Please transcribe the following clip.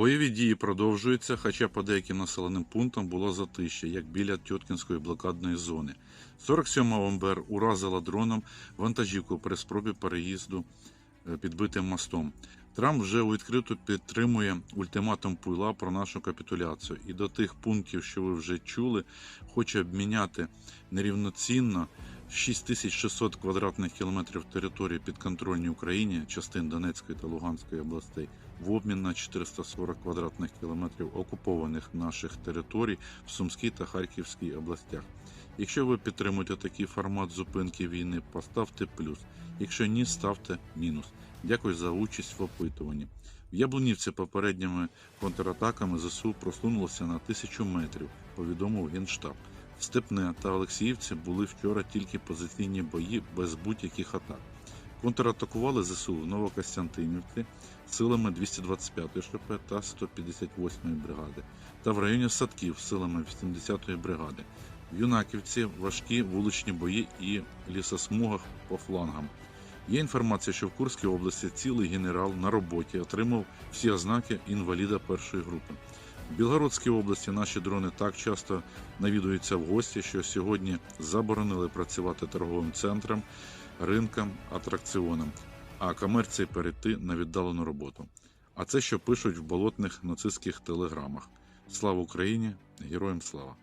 Бойові дії продовжуються, хоча по деяким населеним пунктам було затище, як біля Тьоткінської блокадної зони. 47-ма МБР уразила дроном вантажівку при спробі переїзду е, підбитим мостом. Трамп вже у відкриту підтримує ультиматум Пуйла про нашу капітуляцію. І до тих пунктів, що ви вже чули, хоче обміняти нерівноцінно 6600 квадратних кілометрів території підконтрольній Україні, частин Донецької та Луганської областей, в обмін на 440 квадратних кілометрів окупованих наших територій в Сумській та Харківській областях. Якщо ви підтримуєте такий формат зупинки війни, поставте плюс. Якщо ні, ставте мінус. Дякую за участь в опитуванні. В Яблунівці попередніми контратаками ЗСУ просунулося на тисячу метрів, повідомив Генштаб. Степне та Олексіївці були вчора тільки позиційні бої без будь-яких атак. Контратакували ЗСУ в Новокостянтинівці силами 225-ї ШП та 158-ї бригади, та в районі Садків силами 80-ї бригади. В Юнаківці важкі вуличні бої і лісосмугах по флангам. Є інформація, що в Курській області цілий генерал на роботі отримав всі ознаки інваліда першої групи. В Білгородській області наші дрони так часто навідуються в гості, що сьогодні заборонили працювати торговим центрам, ринкам, атракціонам, а комерції перейти на віддалену роботу. А це що пишуть в болотних нацистських телеграмах. Слава Україні! Героям слава!